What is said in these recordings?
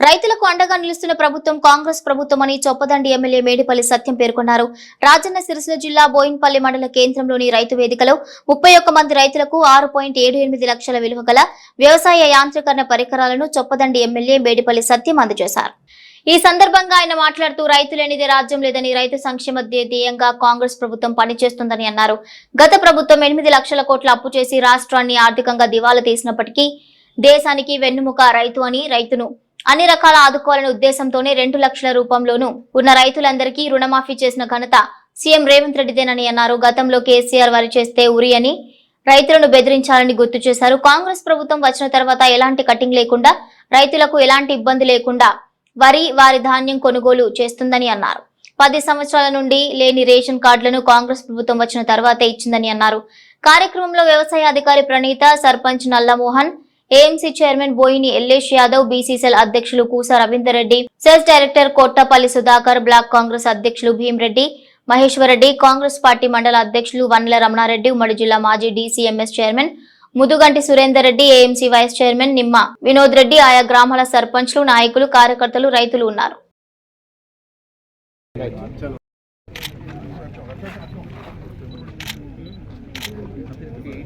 రైతులకు అండగా నిలుస్తున్న ప్రభుత్వం కాంగ్రెస్ ప్రభుత్వం అని చొప్పదండి ఎమ్మెల్యే మేడిపల్లి సత్యం పేర్కొన్నారు. రాజన్న సిరిసిల్ల జిల్లా బోయిన్పల్లి మండల కేంద్రంలోని రైతు వేదికలో ముప్పై ఒక్క మంది రైతులకు ఆరు పాయింట్ ఏడు ఎనిమిది లక్షల విలువ గల వ్యవసాయ యాంత్రీకరణ పరికరాలను చొప్పదండి ఎమ్మెల్యే మేడిపల్లి సత్యం అందజేశారు. ఈ సందర్భంగా ఆయన మాట్లాడుతూ రైతు లేనిదే రాజ్యం లేదని రైతు సంక్షేమ ధ్యేయంగా కాంగ్రెస్ ప్రభుత్వం పనిచేస్తుందని అన్నారు. గత ప్రభుత్వం ఎనిమిది లక్షల కోట్ల అప్పు చేసి రాష్ట్రాన్ని ఆర్థికంగా దివాలా తీసినప్పటికీ దేశానికి వెన్నుముక రైతు అని రైతును అన్ని రకాల ఆదుకోవాలనే ఉద్దేశంతోనే రెండు లక్షల రూపంలోనూ ఉన్న రైతులందరికీ రుణమాఫీ చేసిన ఘనత సీఎం రేవంత్ రెడ్డిదేనని అన్నారు. గతంలో కేసీఆర్ వరి చేస్తే ఉరి అని రైతులను బెదిరించాలని గుర్తు చేశారు. కాంగ్రెస్ ప్రభుత్వం వచ్చిన తర్వాత ఎలాంటి కటింగ్ లేకుండా రైతులకు ఎలాంటి ఇబ్బంది లేకుండా వరి వారి ధాన్యం కొనుగోలు చేస్తుందని అన్నారు. పది సంవత్సరాల నుండి లేని రేషన్ కార్డులను కాంగ్రెస్ ప్రభుత్వం వచ్చిన తర్వాతే ఇచ్చిందని అన్నారు. కార్యక్రమంలో వ్యవసాయ అధికారి Praneetha sarpanch Nallamohan AMC chairman Boini Ellesh Yadav BCCL అధ్యక్షులు కూస రవీందర్ రెడ్డి డైరెక్టర్ కొట్టపల్లి సుధాకర్ బ్లాక్ కాంగ్రెస్ అధ్యక్షులు భీమరెడ్డి మహేశ్వరరెడ్డి కాంగ్రెస్ పార్టీ మండల అధ్యక్షులు వన్నెల రమణారెడ్డి ఉమ్మడి జిల్లా మాజీ DCMS chairman Mudiganti Surender Reddy AMC vice chairman Nimma Vinod Reddy ఆయా గ్రామాల సర్పంచ్లు నాయకులు కార్యకర్తలు రైతులు ఉన్నారు.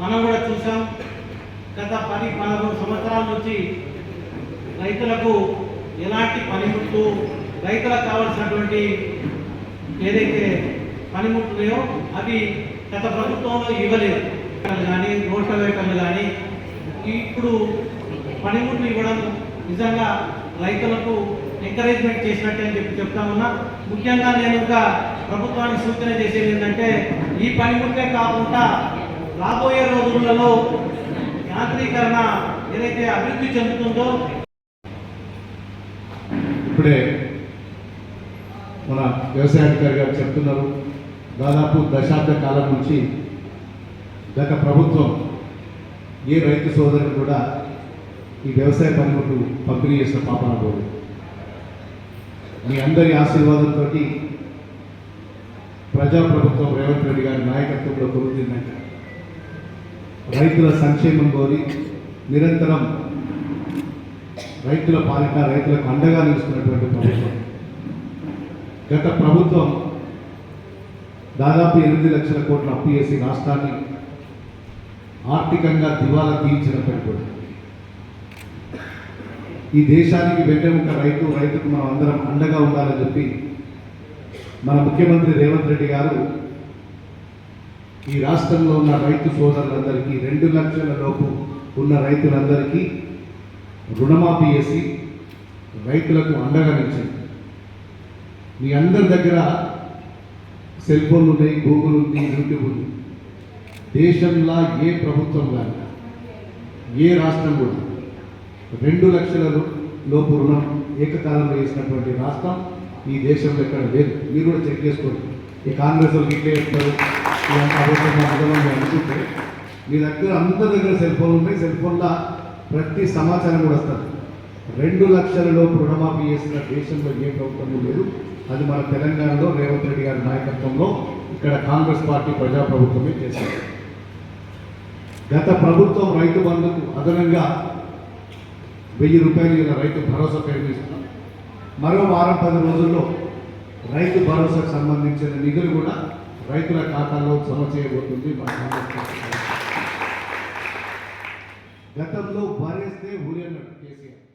మనం కూడా చూసాం గత పది పదకొండు సంవత్సరాల నుంచి రైతులకు ఎలాంటి పనిముట్లు రైతులకు కావాల్సినటువంటి ఏదైతే పనిముట్లున్నాయో అవి గత ప్రభుత్వంలో ఇవ్వలేదు. కానీ రోడ్వేటర్లు కానీ ఇప్పుడు పనిముట్లు ఇవ్వడం నిజంగా రైతులకు ఎంకరేజ్మెంట్ చేసినట్టే అని చెప్పి చెప్తా ఉన్నా. ముఖ్యంగా నేను ఇంకా ప్రభుత్వానికి సూచన చేసేది ఏంటంటే ఈ పనిముట్లే కాకుండా రాబోయే రోజులలో యాంత్రీకరణ ఏదైతే అభివృద్ధి చెందుతుందో ఇప్పుడే మన వ్యవసాయ అధికారి గారు చెప్తున్నారు. దాదాపు దశాబ్ద కాలం నుంచి గత ప్రభుత్వం ఏ రైతు సోదరుడు కూడా ఈ వ్యవసాయ పనిముట్లు పంపిణీ చేసిన పాపన పోదు మీ అందరి ఆశీర్వాదంతో ప్రజాప్రభుత్వం రేవంత్ రెడ్డి గారి నాయకత్వంలో కొలుతుందంట రైతుల సంక్షేమం కోరి నిరంతరం రైతుల పాలిట రైతులకు అండగా నిలుస్తున్నటువంటి ప్రభుత్వం. గత ప్రభుత్వం దాదాపు ఎనిమిది లక్షల కోట్ల అప్పు చేసి రాష్ట్రాన్ని ఆర్థికంగా దివాలా తీయించినప్పటికీ కూడా ఈ దేశానికి వెన్నెముక రైతు రైతుకు మనం అందరం అండగా ఉండాలని చెప్పి మన ముఖ్యమంత్రి రేవంత్ రెడ్డి గారు ఈ రాష్ట్రంలో ఉన్న రైతు సోదరులందరికీ రెండు లక్షల లోపు ఉన్న రైతులందరికీ రుణమాఫీ చేసి రైతులకు అండగా నిలిచింది. మీ అందరి దగ్గర సెల్ ఫోన్లు ఉన్నాయి గూగుల్ ఉంది యూట్యూబ్ ఉంది. దేశంలో ఏ ప్రభుత్వం కానీ ఏ రాష్ట్రం కూడా రెండు లక్షల లోపు రుణం ఏకకాలంలో వేసినటువంటి రాష్ట్రం ఈ దేశంలో ఎక్కడ లేదు. మీరు కూడా చెక్ చేసుకోండి. ఈ కాంగ్రెస్ వాళ్ళు ఇట్లే చెప్తారు అనుకుంటే మీ దగ్గర అందరి దగ్గర సెల్ ఫోన్లు ఉన్నాయి సెల్ ఫోన్లో ప్రతి సమాచారం కూడా వస్తుంది. రెండు లక్షలలో రుణమాఫీ చేసిన దేశంలో ఏ ప్రభుత్వం లేదు. అది మన తెలంగాణలో రేవంత్ రెడ్డి గారి నాయకత్వంలో ఇక్కడ కాంగ్రెస్ పార్టీ ప్రజాప్రభుత్వమే చేసింది. గత ప్రభుత్వం రైతు బంధుకు అదనంగా వెయ్యి రూపాయలు ఇలా రైతు భరోసా పేరు మరో వారం పది రోజుల్లో రైతు భరోసాకు సంబంధించిన నిధులు కూడా రైతుల ఖాతాలో జమ చేయబోతుంది గతంలో వరేస్తే ఊరి కేసీఆర్.